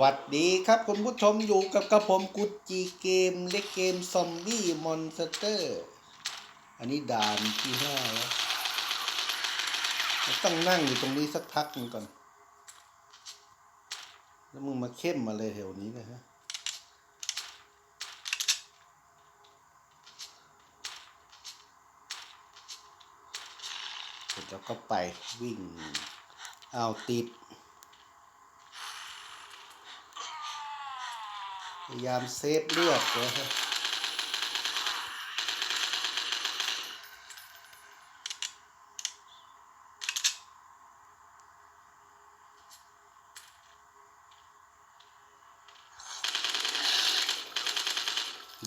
วัสดีครับคุณผู้ชมอยู่กับกระผมกุจจีเกมเล็กเกมซอมบี้มอนสเตอร์ อันนี้ด่านที่ห้าแล้วต้องนั่งอยู่ตรงนี้สักพักนึงก่อน แล้วมึงมาเข้มมาเลยแถวนี้นะฮะเสร็จแล้วก็ไปวิ่ง เอาติด พยายามเซฟเลือดนะฮะ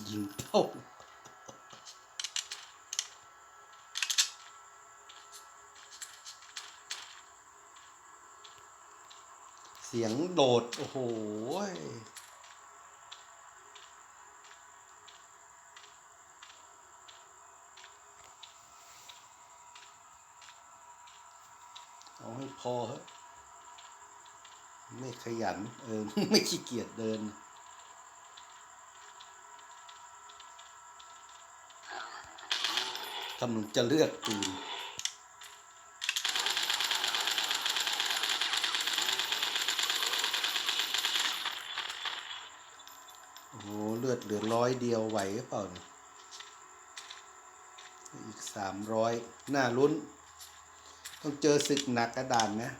ยิงเป้าเสียงโดด โอ้โห เอาให้พอเถอะไม่ขยัน เออ ไม่ขี้เกียจเดิน กำลังจะเลือกปืนโอ้โหเลือดเหลือร้อยเดียวไหวหรือเปล่าเนี่ยอีกสามร้อยน่าลุ้น ต้องเจอศึกหนักกระดานนะ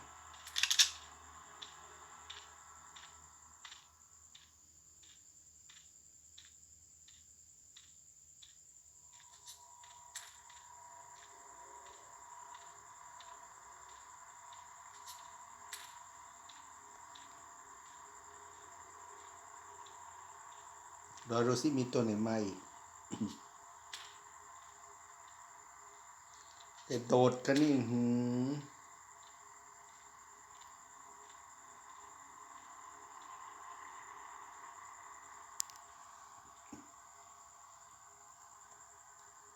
รอดูสิมีตัวไหนมาอีก แต่โดดกันนี่หืม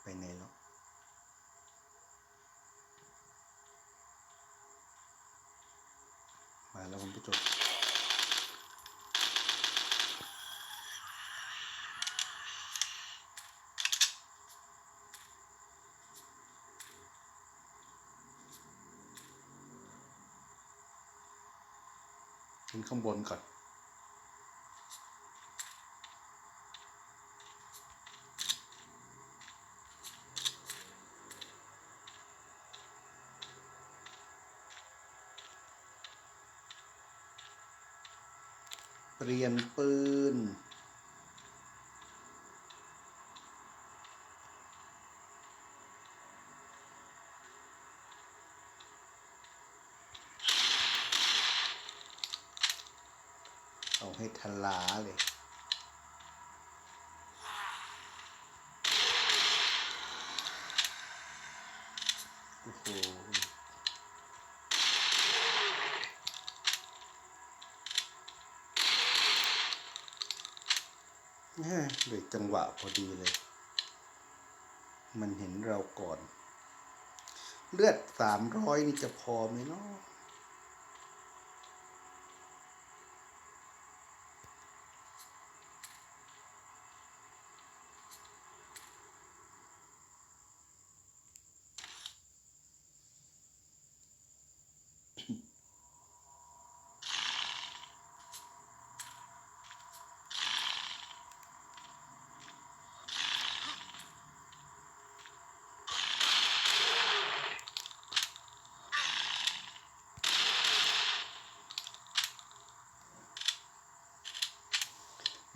ไปไหนแล้วมาแล้วคุณผู้ชม ขึ้นข้างบนก่อน เปลี่ยนปืน เอาให้ทลาเลยโอ้โหแม่เลยจังหวะพอดีเลย มันเห็นเราก่อน เลือดสามร้อยนี่จะพอไหมเนาะ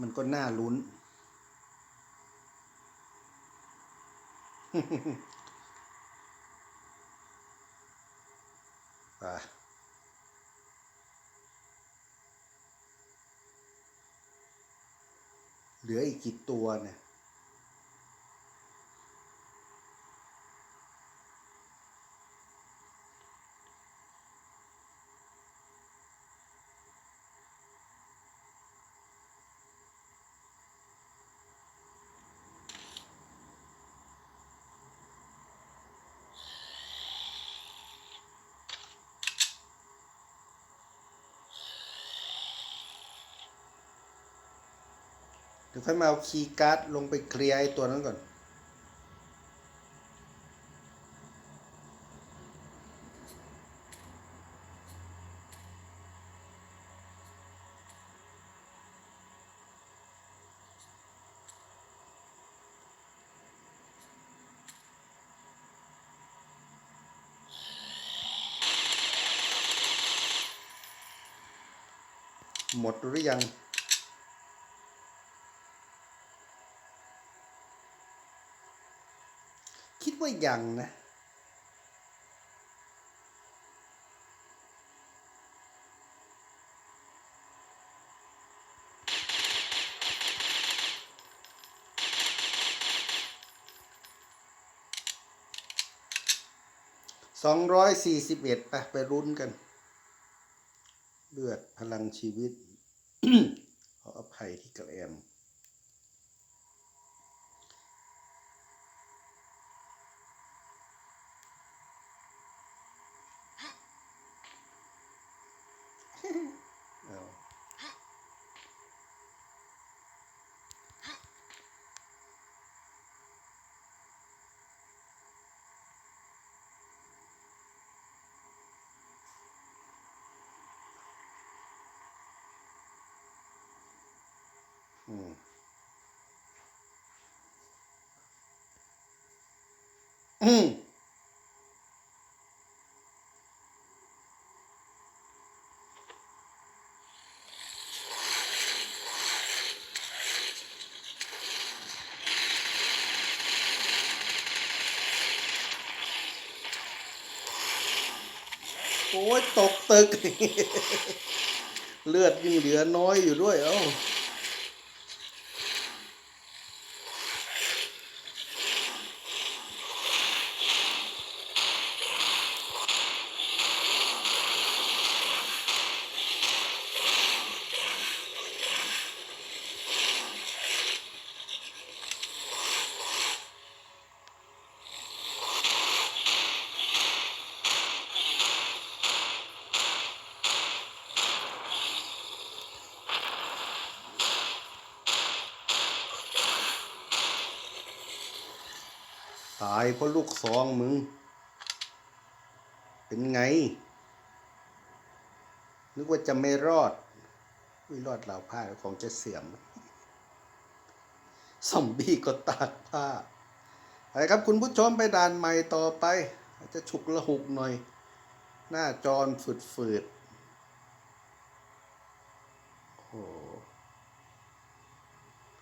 มันก็น่าลุ้น ไปเหลืออีกกี่ตัวเนี่ย ดี๋ยวค่อยมาเอาคีย์การ์ดลงไปเคลียร์ไอ้ตัวนั้นก่อน หมดหรือยัง คิด ว่ายังนะ สองร้อยสี่สิบเอ็ดไปไปรุ้นกัน เลือดพลังชีวิต ขออภัยที่กระแอม อืมโอ้ยตกตึก เลือดยิ่งเหลือน้อยอยู่ด้วย เอ้า ตายเพราะลูกซองมึง เป็นไง นึกว่าจะไม่รอดวิรอดเหล่าผ้าของจะเสื่อมซอมบี้ก็ตากผ้าอะไปครับคุณผู้ชมไปด่านใหม่ต่อไป อาจจะฉุกละหุกหน่อย หน้าจอนฝืดฝืดๆโอ้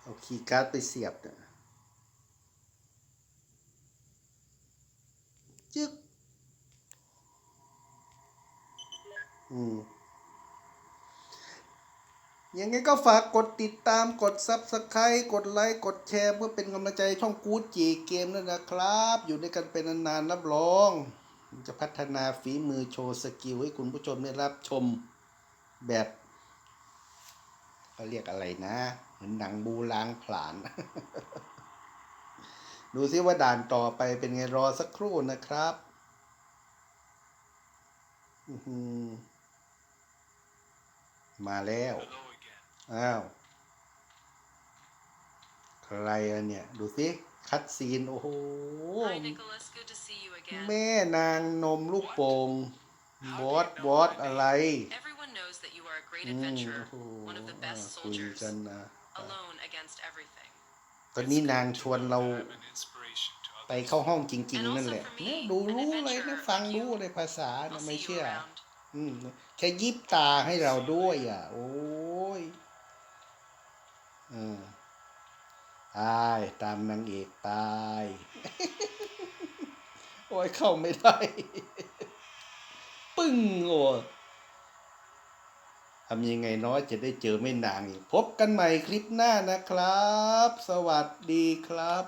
เอาคีย์การ์ดไปเสียบเนี่ย จึ๊กอืมยังไงก็ฝากกดติดตามกด Subscribe กดไลค์ กดแชร์เพื่อเป็นกำลังใจช่องกู๊ดจีเกมด้วยนะครับ อยู่ด้วยกันเป็นนานๆรับรอง จะพัฒนาฝีมือโชว์สกิลให้คุณผู้ชมได้รับชมแบบเขาเรียกอะไรนะ เหมือนหนังบูล้างผลาญ ดูซิว่าด่านต่อไปเป็นไงรอสักครู่นะครับอื้อหือมาแล้ว Hello again. อ้าว ใครอะเนี่ย ดูสิ คัดซีน โอ้โห Hi, Nicholas. Good to see you again. แม่นางนมลูกโป่งบอสบอสอะไร Everyone knows that you are a great อืม adventurer, โอ้โห one of the อ่า best คุย soldiers, กันนะ alone against everything. ตอนนี้นางชวนเรา I'm an inspiration to ไป others. เข้าห้องจริง ๆ นั่นแหละเนี่ยดูรู้เลยนะฟังรู้เลยภาษา I'll นะไม่ see you เชื่อ around. อืมแค่ยิบตาให้เราด้วยอะ โอ้ยอืมตายตามนางเอกตาย โอ้ยเข้าไม่ได้ ปึ้งโอ้ย ทำยังไงน้อยจะได้เจอไม่นางอีกพบกันใหม่คลิปหน้านะครับ สวัสดีครับ